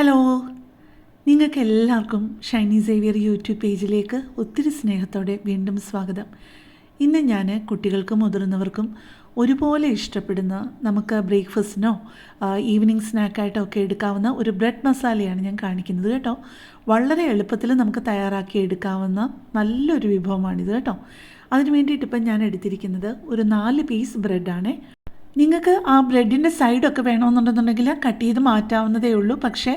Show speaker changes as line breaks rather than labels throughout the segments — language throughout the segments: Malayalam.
ഹലോ. നിങ്ങൾക്ക് എല്ലാവർക്കും ഷൈനി സേവിയർ യൂട്യൂബ് പേജിലേക്ക് ഒത്തിരി സ്നേഹത്തോടെ വീണ്ടും സ്വാഗതം. ഇന്ന് ഞാൻ കുട്ടികൾക്കും മുതിർന്നവർക്കും ഒരുപോലെ ഇഷ്ടപ്പെടുന്ന നമുക്ക് ബ്രേക്ക്ഫാസ്റ്റിനോ ഈവനിങ് സ്നാക്കായിട്ടോ ഒക്കെ എടുക്കാവുന്ന ഒരു ബ്രെഡ് മസാലയാണ് ഞാൻ കാണിക്കുന്നത് കേട്ടോ. വളരെ എളുപ്പത്തിൽ നമുക്ക് തയ്യാറാക്കി എടുക്കാവുന്ന നല്ലൊരു വിഭവമാണിത് കേട്ടോ. അതിന് വേണ്ടിയിട്ട് ഇപ്പം ഞാൻ എടുത്തിരിക്കുന്നത് ഒരു നാല് പീസ് ബ്രെഡാണേ നിങ്ങൾക്ക് ആ ബ്രെഡിന്റെ സൈഡൊക്കെ വേണമെന്നുണ്ടെന്നുണ്ടെങ്കിൽ കട്ട് ചെയ്ത് മാറ്റാവുന്നതേ ഉള്ളൂ. പക്ഷേ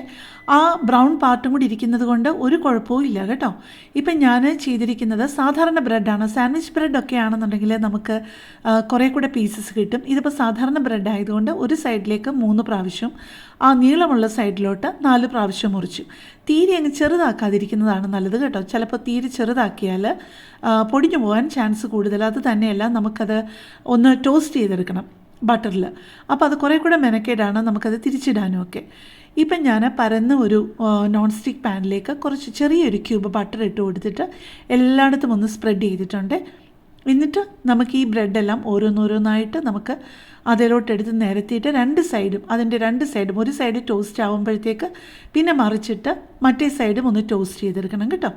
ആ ബ്രൗൺ പാർട്ടും കൂടി ഇരിക്കുന്നത് കൊണ്ട് ഒരു കുഴപ്പവും ഇല്ല കേട്ടോ. ഇപ്പം ഞാൻ ചെയ്തിരിക്കുന്നത് സാധാരണ ബ്രെഡാണ് സാൻഡ്വിച്ച് ബ്രെഡൊക്കെ ആണെന്നുണ്ടെങ്കിൽ നമുക്ക് കുറേ കൂടെ പീസസ് കിട്ടും. ഇതിപ്പോൾ സാധാരണ ബ്രെഡ് ആയതുകൊണ്ട് ഒരു സൈഡിലേക്ക് മൂന്ന് പ്രാവശ്യം ആ നീളമുള്ള സൈഡിലോട്ട് നാല് പ്രാവശ്യം മുറിച്ചു. തീരെ അങ്ങ് ചെറുതാക്കാതിരിക്കുന്നതാണ് നല്ലത് കേട്ടോ. ചിലപ്പോൾ തീരെ ചെറുതാക്കിയാൽ പൊടിഞ്ഞു പോകാൻ ചാൻസ് കൂടുതൽ. അത് തന്നെയല്ല നമുക്കത് ഒന്ന് ടോസ്റ്റ് ചെയ്തെടുക്കണം. ബട്ടറിൽ അപ്പോൾ അത് കുറേ കൂടെ മെനക്കേടാണ് നമുക്കത് തിരിച്ചിടാനും ഒക്കെ. ഇപ്പം ഞാൻ പരന്ന ഒരു നോൺ സ്റ്റിക്ക് പാനിലേക്ക് കുറച്ച് ചെറിയൊരു ക്യൂബ് ബട്ടർ ഇട്ട് കൊടുത്തിട്ട് എല്ലായിടത്തും ഒന്ന് സ്പ്രെഡ് ചെയ്തിട്ടുണ്ട്. എന്നിട്ട് നമുക്ക് ഈ ബ്രെഡെല്ലാം ഓരോന്നോരോന്നായിട്ട് നമുക്ക് അതിലോട്ട് എടുത്ത് നിരത്തിയിട്ട് രണ്ട് സൈഡും അതിന്റെ രണ്ട് സൈഡും ഒരു സൈഡ് ടോസ്റ്റ് ആകുമ്പോഴത്തേക്ക് പിന്നെ മറിച്ചിട്ട് മറ്റേ സൈഡും ഒന്ന് ടോസ്റ്റ് ചെയ്തെടുക്കണം കേട്ടോ.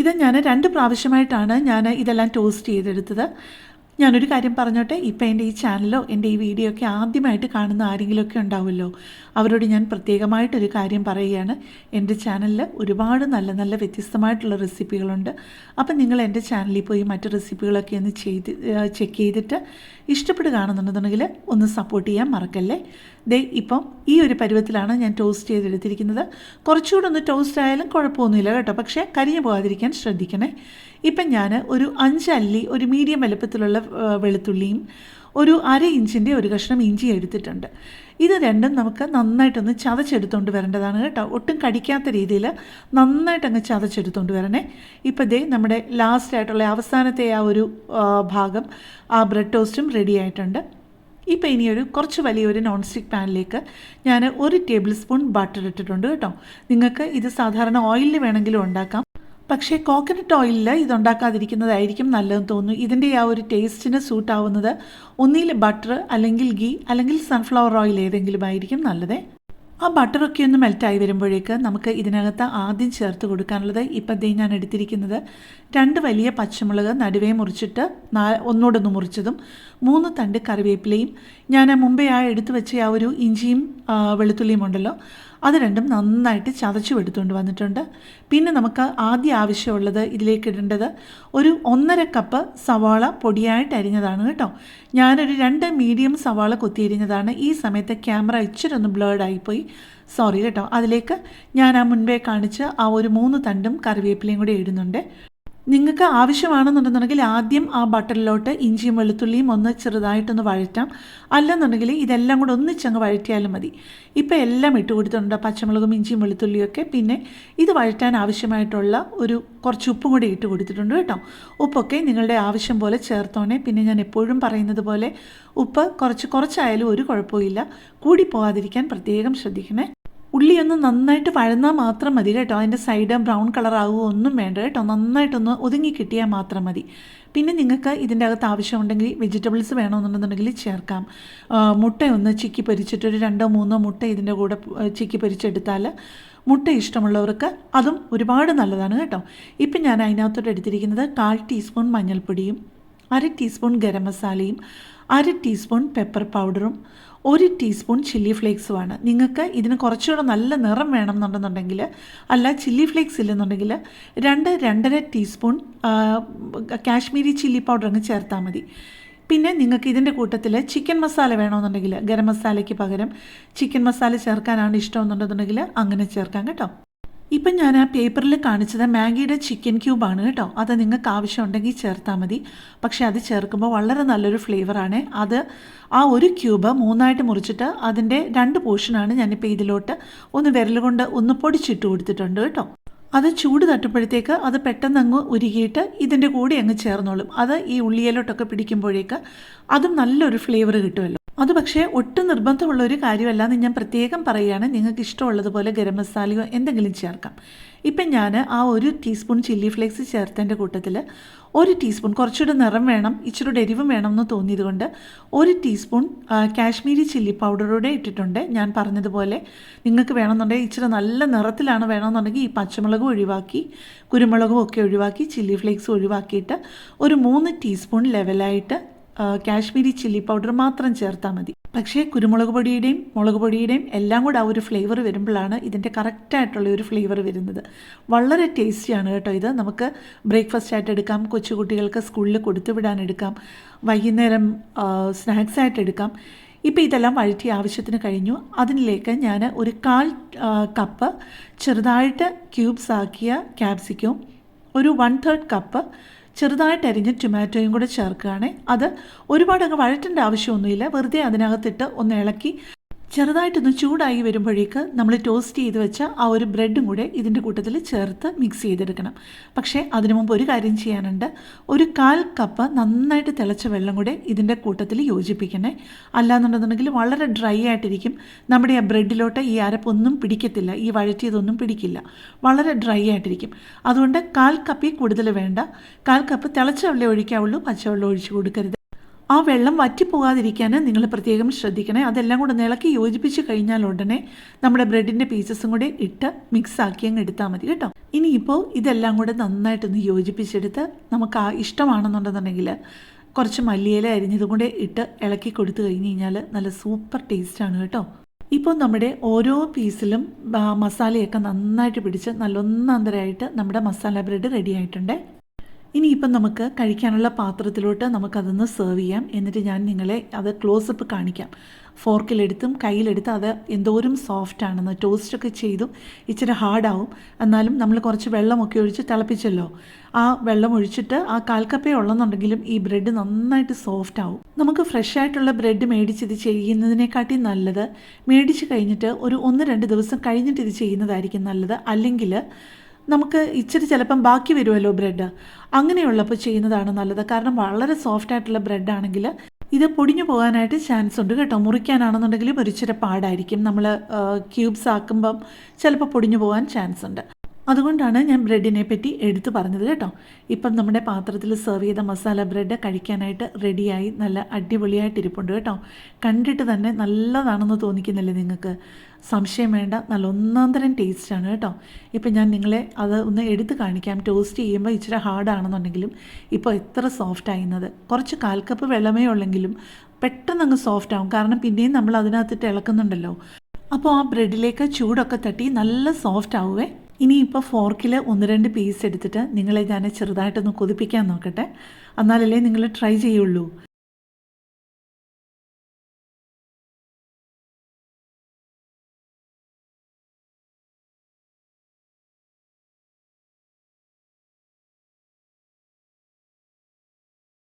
ഇത് ഞാൻ രണ്ട് പ്രാവശ്യമായിട്ടാണ് ഞാൻ ഇതെല്ലാം ടോസ്റ്റ് ചെയ്തെടുത്തത്. ഞാനൊരു കാര്യം പറഞ്ഞോട്ടെ? ഇപ്പം എന്റെ ഈ ചാനലോ എന്റെ ഈ വീഡിയോ ഒക്കെ ആദ്യമായിട്ട് കാണുന്ന ആരെങ്കിലുമൊക്കെ ഉണ്ടാവുമല്ലോ? അവരോട് ഞാൻ പ്രത്യേകമായിട്ടൊരു കാര്യം പറയുകയാണ്. എന്റെ ചാനലിൽ ഒരുപാട് നല്ല നല്ല വ്യത്യസ്തമായിട്ടുള്ള റെസിപ്പികളുണ്ട്. അപ്പം നിങ്ങൾ എന്റെ ചാനലിൽ പോയി മറ്റ് റെസിപ്പികളൊക്കെ ഒന്ന് ചെയ്ത് ചെക്ക് ചെയ്തിട്ട് ഇഷ്ടപ്പെടുകയാണെന്നുണ്ടെന്നുണ്ടെങ്കിൽ ഒന്ന് സപ്പോർട്ട് ചെയ്യാൻ മറക്കല്ലേ? ദേ ഇപ്പം ഈ ഒരു പരുവത്തിലാണ് ഞാൻ ടോസ്റ്റ് ചെയ്തെടുത്തിരിക്കുന്നത്. കുറച്ചുകൂടെ ഒന്ന് ടോസ്റ്റ് ആയാലും കുഴപ്പമൊന്നുമില്ല കേട്ടോ. പക്ഷേ കരിഞ്ഞു പോകാതിരിക്കാൻ ശ്രദ്ധിക്കണേ. ഇപ്പം ഞാൻ ഒരു അഞ്ചല്ലി ഒരു മീഡിയം വലുപ്പത്തിലുള്ള വെളുത്തുള്ളിയും ഒരു അര ഇഞ്ചിന്റെ ഒരു കഷ്ണം ഇഞ്ചി എടുത്തിട്ടുണ്ട്. ഇത് രണ്ടും നമുക്ക് നന്നായിട്ടൊന്ന് ചതച്ചെടുത്തുകൊണ്ട് വരേണ്ടതാണ് കേട്ടോ. ഒട്ടും കടിക്കാത്ത രീതിയിൽ നന്നായിട്ടങ്ങ് ചതച്ചെടുത്തുകൊണ്ട് വരണേ. ഇപ്പം ദേ നമ്മുടെ ലാസ്റ്റ് ആയിട്ടുള്ള അവസാനത്തെ ആ ഒരു ഭാഗം ആ ബ്രെഡ് ടോസ്റ്റും റെഡി ആയിട്ടുണ്ട്. ഇപ്പം ഇനി ഒരു കുറച്ച് വലിയൊരു നോൺ സ്റ്റിക്ക് പാനിലേക്ക് ഞാൻ ഒരു ടേബിൾ സ്പൂൺ ബട്ടർ ഇട്ടിട്ടുണ്ട് കേട്ടോ. നിങ്ങൾക്ക് ഇത് സാധാരണ ഓയിലിൽ വേണമെങ്കിലും ഉണ്ടാക്കാം. പക്ഷേ കോക്കനട്ട് ഓയിലിൽ ഇതുണ്ടാക്കാതിരിക്കുന്നതായിരിക്കും നല്ലതെന്ന് തോന്നുന്നു. ഇതിന്റെ ആ ഒരു ടേസ്റ്റിന് സൂട്ടാവുന്നത് ഒന്നിൽ ബട്ടർ അല്ലെങ്കിൽ ഗീ അല്ലെങ്കിൽ സൺഫ്ലവർ ഓയിൽ ഏതെങ്കിലും ആയിരിക്കും നല്ലത്. ആ ബട്ടറൊക്കെ ഒന്ന് മെൽറ്റായി വരുമ്പോഴേക്ക് നമുക്ക് ഇതിനകത്ത് ആദ്യം ചേർത്ത് കൊടുക്കാനുള്ളത് ഇപ്പം ദേ ഞാൻ എടുത്തിരിക്കുന്നത് രണ്ട് വലിയ പച്ചമുളക് നടുവേ മുറിച്ചിട്ട് നാ ഒന്നോടൊന്ന് മുറിച്ചതും മൂന്ന് തണ്ട് കറിവേപ്പിലയും. ഞാൻ മുമ്പേ ആ എടുത്തു വെച്ച ആ ഒരു ഇഞ്ചിയും വെളുത്തുള്ളിയും ഉണ്ടല്ലോ അത് രണ്ടും നന്നായിട്ട് ചതച്ചു എടുത്തുകൊണ്ട് വന്നിട്ടുണ്ട്. പിന്നെ നമുക്ക് ആദ്യം ആവശ്യമുള്ളത് ഇതിലേക്ക് ഇടേണ്ടത് ഒരു ഒന്നര കപ്പ് സവാള പൊടിയായിട്ട് അരിഞ്ഞതാണ് കേട്ടോ. ഞാനൊരു രണ്ട് മീഡിയം സവാള കൊത്തിയരിഞ്ഞതാണ് ഈ സമയത്ത് ക്യാമറ ഇച്ചിരി ഒന്ന് ബ്ലേഡ് ആയിപ്പോയി. സോറി കേട്ടോ. അതിലേക്ക് ഞാൻ ആ മുൻപേ കാണിച്ച ആ ഒരു മൂന്ന് തണ്ടും കറിവേപ്പിലയും കൂടി ഇടുന്നുണ്ട്. നിങ്ങൾക്ക് ആവശ്യമാണെന്നുണ്ടെന്നുണ്ടെങ്കിൽ ആദ്യം ആ ബട്ടറിലോട്ട് ഇഞ്ചിയും വെളുത്തുള്ളിയും ഒന്ന് ചെറുതായിട്ടൊന്ന് വഴറ്റാം. അല്ലെന്നുണ്ടെങ്കിൽ ഇതെല്ലാം കൂടെ ഒന്നിച്ചങ്ങ് വഴറ്റിയാലും മതി. ഇപ്പോൾ എല്ലാം ഇട്ട് കൊടുത്തിട്ടുണ്ട്. പച്ചമുളകും ഇഞ്ചിയും വെളുത്തുള്ളിയും ഒക്കെ. പിന്നെ ഇത് വഴറ്റാൻ ആവശ്യമായിട്ടുള്ള ഒരു കുറച്ച് ഉപ്പും കൂടി ഇട്ട് കൊടുത്തിട്ടുണ്ട് കേട്ടോ. ഉപ്പൊക്കെ നിങ്ങളുടെ ആവശ്യം പോലെ ചേർത്തോണേ. പിന്നെ ഞാൻ എപ്പോഴും പറയുന്നത് പോലെ ഉപ്പ് കുറച്ച് കുറച്ചായാലും ഒരു കുഴപ്പമില്ല കൂടി പോകാതിരിക്കാൻ പ്രത്യേകം ശ്രദ്ധിക്കണേ. ഉള്ളി ഒന്ന് നന്നായിട്ട് വഴന്നാൽ മാത്രം മതി കേട്ടോ. അതിന്റെ സൈഡ് ബ്രൗൺ കളർ ആവുകയോ ഒന്നും വേണ്ട കേട്ടോ. നന്നായിട്ടൊന്ന് ഒതുങ്ങി കിട്ടിയാൽ മാത്രം മതി. പിന്നെ നിങ്ങൾക്ക് ഇതിന്റെ അകത്ത് ആവശ്യമുണ്ടെങ്കിൽ വെജിറ്റബിൾസ് വേണമെന്നുണ്ടെന്നുണ്ടെങ്കിൽ ചേർക്കാം. മുട്ട ഒന്ന് ചിക്കി പൊരിച്ചിട്ട് ഒരു രണ്ടോ മൂന്നോ മുട്ട ഇതിന്റെ കൂടെ ചിക്കി പൊരിച്ചെടുത്താൽ മുട്ട ഇഷ്ടമുള്ളവർക്ക് അതും ഒരുപാട് നല്ലതാണ് കേട്ടോ. ഇപ്പം ഞാൻ അതിനകത്തോട്ട് എടുത്തിരിക്കുന്നത് കാൽ ടീസ്പൂൺ മഞ്ഞൾപ്പൊടിയും അര ടീസ്പൂൺ ഗരം മസാലയും അര ടീസ്പൂൺ പെപ്പർ പൗഡറും ഒരു ടീസ്പൂൺ ചില്ലി ഫ്ലേക്സുമാണ് നിങ്ങൾക്ക് ഇതിന് കുറച്ചുകൂടെ നല്ല നിറം വേണം എന്നുണ്ടെന്നുണ്ടെങ്കിൽ അല്ല ചില്ലി ഫ്ലേക്സ് ഇല്ലെന്നുണ്ടെങ്കിൽ രണ്ട് രണ്ടര ടീസ്പൂൺ കാശ്മീരി ചില്ലി പൗഡർ അങ്ങ് ചേർത്താൽ മതി. പിന്നെ നിങ്ങൾക്ക് ഇതിന്റെ കൂട്ടത്തിൽ ചിക്കൻ മസാല വേണമെന്നുണ്ടെങ്കിൽ ഗരം മസാലയ്ക്ക് പകരം ചിക്കൻ മസാല ചേർക്കാനാണ് ഇഷ്ടമെന്നുണ്ടെന്നുണ്ടെങ്കിൽ അങ്ങനെ ചേർക്കാം കേട്ടോ. ഇപ്പം ഞാൻ ആ പേപ്പറിൽ കാണിച്ചത് മാഗിയുടെ ചിക്കൻ ക്യൂബാണ് കേട്ടോ. അത് നിങ്ങൾക്ക് ആവശ്യമുണ്ടെങ്കിൽ ചേർത്താൽ മതി. പക്ഷേ അത് ചേർക്കുമ്പോൾ വളരെ നല്ലൊരു ഫ്ലേവറാണ്. അത് ആ ഒരു ക്യൂബ് മൂന്നായിട്ട് മുറിച്ചിട്ട് അതിന്റെ രണ്ട് പോർഷനാണ് ഞാനിപ്പോൾ ഇതിലോട്ട് ഒന്ന് വിരൽ കൊണ്ട് ഒന്ന് പൊടിച്ചിട്ട് കൊടുത്തിട്ടുണ്ട് കേട്ടോ. അത് ചൂട് തട്ടുമ്പോഴത്തേക്ക് അത് പെട്ടെന്ന് അങ്ങ് ഉരുകിയിട്ട് ഇതിന്റെ കൂടെ അങ്ങ് ചേർന്നോളും. അത് ഈ ഉള്ളിയിലോട്ടൊക്കെ പിടിക്കുമ്പോഴേക്ക് അതും നല്ലൊരു ഫ്ലേവർ കിട്ടുമല്ലോ. അത് പക്ഷേ ഒട്ടും നിർബന്ധമുള്ള ഒരു കാര്യമല്ല എന്ന് ഞാൻ പ്രത്യേകം പറയുകയാണ്. നിങ്ങൾക്ക് ഇഷ്ടമുള്ളതുപോലെ ഗരം മസാലയോ എന്തെങ്കിലും ചേർക്കാം. ഇപ്പം ഞാൻ ആ ഒരു ടീസ്പൂൺ ചില്ലി ഫ്ലേക്സ് ചേർത്തതിന്റെ കൂട്ടത്തിൽ ഒരു ടീസ്പൂൺ കുറച്ചുകൂടെ നിറം വേണം ഇച്ചിരി എരിവും വേണം എന്ന് തോന്നിയതുകൊണ്ട് ഒരു ടീസ്പൂൺ കാശ്മീരി ചില്ലി പൗഡറൂടെ ഇട്ടിട്ടുണ്ട്. ഞാൻ പറഞ്ഞതുപോലെ നിങ്ങൾക്ക് വേണമെന്നുണ്ടെങ്കിൽ ഇച്ചിരി നല്ല നിറത്തിലാണ് വേണമെന്നുണ്ടെങ്കിൽ ഈ പച്ചമുളകും ഒഴിവാക്കി കുരുമുളകും ഒക്കെ ഒഴിവാക്കി ചില്ലി ഫ്ലേക്സ് ഒഴിവാക്കിയിട്ട് ഒരു മൂന്ന് ടീസ്പൂൺ ലെവലായിട്ട് കാശ്മീരി ചില്ലി പൗഡർ മാത്രം ചേർത്താൽ മതി. പക്ഷേ കുരുമുളക് പൊടിയുടെയും മുളക് പൊടിയുടെയും എല്ലാം കൂടെ ആ ഒരു ഫ്ലേവർ വരുമ്പോഴാണ് ഇതിന്റെ കറക്റ്റായിട്ടുള്ള ഒരു ഫ്ലേവർ വരുന്നത്. വളരെ ടേസ്റ്റിയാണ് കേട്ടോ ഇത്. നമുക്ക് ബ്രേക്ക്ഫാസ്റ്റ് ആയിട്ട് എടുക്കാം കൊച്ചുകുട്ടികൾക്ക് സ്കൂളിൽ കൊടുത്തുവിടാൻ എടുക്കാം വൈകുന്നേരം സ്നാക്സ് ആയിട്ട് എടുക്കാം. ഇപ്പോൾ ഇതെല്ലാം വഴറ്റി ആവശ്യത്തിന് കഴിഞ്ഞു. അതിലേക്ക് ഞാൻ ഒരു കാൽ കപ്പ് ചെറുതായിട്ട് ക്യൂബ്സ് ആക്കിയ ക്യാപ്സിക്കവും ഒരു വൺ തേർഡ് കപ്പ് ചെറുതായിട്ട് അരിഞ്ഞ ടൊമാറ്റോയും കൂടെ ചേർക്കുകയാണ്. അത് ഒരുപാട് അങ്ങ് വഴറ്റേണ്ട ആവശ്യമൊന്നുമില്ല. വെറുതെ അതിനകത്തിട്ട് ഒന്ന് ഇളക്കി ചെറുതായിട്ടൊന്ന് ചൂടായി വരുമ്പോഴേക്ക് നമ്മൾ ടോസ്റ്റ് ചെയ്ത് വെച്ച ആ ഒരു ബ്രെഡും കൂടെ ഇതിന്റെ കൂട്ടത്തിൽ ചേർത്ത് മിക്സ് ചെയ്തെടുക്കണം. പക്ഷേ അതിനു മുമ്പ് ഒരു കാര്യം ചെയ്യാനുണ്ട്. ഒരു കാൽ കപ്പ് നന്നായിട്ട് തിളച്ച വെള്ളം കൂടെ ഇതിന്റെ കൂട്ടത്തിൽ യോജിപ്പിക്കണേ. അല്ലാന്നുണ്ടെന്നുണ്ടെങ്കിൽ വളരെ ഡ്രൈ ആയിട്ടിരിക്കും. നമ്മുടെ ആ ബ്രെഡിലോട്ട് ഈ അരപ്പൊന്നും പിടിക്കത്തില്ല. ഈ വഴറ്റിയതൊന്നും പിടിക്കില്ല. വളരെ ഡ്രൈ ആയിട്ടിരിക്കും. അതുകൊണ്ട് കാൽ കപ്പിൽ കൂടുതൽ വേണ്ട. കാൽ കപ്പ് തിളച്ച വെള്ളം ഒഴിക്കാവുള്ളൂ പച്ചവെള്ളം ഒഴിച്ച് കൊടുക്കരുത്. ആ വെള്ളം വറ്റിപ്പോകാതിരിക്കാൻ നിങ്ങൾ പ്രത്യേകം ശ്രദ്ധിക്കണേ. അതെല്ലാം കൂടെ നിളക്കി യോജിപ്പിച്ച് കഴിഞ്ഞാൽ ഉടനെ നമ്മുടെ ബ്രെഡിന്റെ പീസസും കൂടി ഇട്ട് മിക്സ് ആക്കി അങ്ങ് എടുത്താൽ മതി കേട്ടോ. ഇനിയിപ്പോൾ ഇതെല്ലാം കൂടെ നന്നായിട്ടൊന്ന് യോജിപ്പിച്ചെടുത്ത് നമുക്ക് ആ ഇഷ്ടമാണെന്നുണ്ടെന്നുണ്ടെങ്കിൽ കുറച്ച് മല്ലിയില അരിഞ്ഞതും കൂടെ ഇട്ട് ഇളക്കി കൊടുത്തു കഴിഞ്ഞ് കഴിഞ്ഞാൽ നല്ല സൂപ്പർ ടേസ്റ്റാണ് കേട്ടോ. ഇപ്പോൾ നമ്മുടെ ഓരോ പീസിലും മസാലയൊക്കെ നന്നായിട്ട് പിടിച്ച് നല്ലൊന്നാന്തരമായിട്ട് നമ്മുടെ മസാല ബ്രെഡ് റെഡി ആയിട്ടുണ്ട്. ഇനിയിപ്പം നമുക്ക് കഴിക്കാനുള്ള പാത്രത്തിലോട്ട് നമുക്കതൊന്ന് സെർവ് ചെയ്യാം. എന്നിട്ട് ഞാൻ നിങ്ങളെ അത് ക്ലോസപ്പ് കാണിക്കാം. ഫോർക്കിലെടുത്തും കയ്യിലെടുത്തും അത് എന്തോരം സോഫ്റ്റ് ആണെന്ന് ടോസ്റ്റൊക്കെ ചെയ്തു ഇച്ചിരി ഹാർഡാവും എന്നാലും നമ്മൾ കുറച്ച് വെള്ളമൊക്കെ ഒഴിച്ച് തിളപ്പിച്ചല്ലോ. ആ വെള്ളം ഒഴിച്ചിട്ട് ആ കാൽക്കപ്പേ ഉള്ളെന്നുണ്ടെങ്കിലും ഈ ബ്രെഡ് നന്നായിട്ട് സോഫ്റ്റ് ആവും. നമുക്ക് ഫ്രഷ് ആയിട്ടുള്ള ബ്രെഡ് മേടിച്ച് ഇത് ചെയ്യുന്നതിനെക്കാട്ടി നല്ലത് മേടിച്ച് കഴിഞ്ഞിട്ട് ഒരു ഒന്ന് രണ്ട് ദിവസം കഴിഞ്ഞിട്ട് ഇത് ചെയ്യുന്നതായിരിക്കും നല്ലത്. അല്ലെങ്കിൽ നമുക്ക് ഇച്ചിരി ചിലപ്പം ബാക്കി വരുമല്ലോ ബ്രെഡ്. അങ്ങനെയുള്ളപ്പോൾ ചെയ്യുന്നതാണ് നല്ലത്. കാരണം വളരെ സോഫ്റ്റ് ആയിട്ടുള്ള ബ്രെഡ് ആണെങ്കിൽ ഇത് പൊടിഞ്ഞു പോകാനായിട്ട് ചാൻസ് ഉണ്ട് കേട്ടോ. മുറിക്കാനാണെന്നുണ്ടെങ്കിലും ഒരിച്ചിരി പാടായിരിക്കും. നമ്മൾ ക്യൂബ്സ് ആക്കുമ്പം ചിലപ്പോൾ പൊടിഞ്ഞു പോകാൻ ചാൻസ് ഉണ്ട്. അതുകൊണ്ടാണ് ഞാൻ ബ്രെഡിനെ പറ്റി എടുത്തു പറഞ്ഞത് കേട്ടോ. ഇപ്പം നമ്മുടെ പാത്രത്തിൽ സെർവ് ചെയ്ത മസാല ബ്രെഡ് കഴിക്കാനായിട്ട് റെഡിയായി നല്ല അടിപൊളിയായിട്ട് ഇരിപ്പുണ്ട് കേട്ടോ. കണ്ടിട്ട് തന്നെ നല്ലതാണെന്ന് തോന്നിക്കുന്നില്ലേ നിങ്ങൾക്ക്? സംശയം വേണ്ട നല്ല ഒന്നാന്തരം ടേസ്റ്റാണ് കേട്ടോ. ഇപ്പം ഞാൻ നിങ്ങളെ അത് ഒന്ന് എടുത്ത് കാണിക്കാം. ടോസ്റ്റ് ചെയ്യുമ്പോൾ ഇച്ചിരി ഹാർഡാണെന്നുണ്ടെങ്കിലും ഇപ്പോൾ എത്ര സോഫ്റ്റ് ആയിരുന്നത് കുറച്ച് കാൽ കപ്പ് വെള്ളമേ ഉള്ളെങ്കിലും പെട്ടെന്ന് അങ്ങ് സോഫ്റ്റ് ആവും. കാരണം പിന്നെയും നമ്മൾ അതിനകത്തിട്ട് ഇളക്കുന്നുണ്ടല്ലോ. അപ്പോൾ ആ ബ്രെഡിലേക്ക് ചൂടൊക്കെ തട്ടി നല്ല സോഫ്റ്റ് ആവുമേ ഇനിയിപ്പോൾ ഫോർക്കിൽ ഒന്ന് രണ്ട് പീസ് എടുത്തിട്ട് നിങ്ങളെ ഞാൻ ചെറുതായിട്ടൊന്ന് കൊതിപ്പിക്കാൻ നോക്കട്ടെ. എന്നാലല്ലേ നിങ്ങൾ ട്രൈ ചെയ്യുള്ളൂ.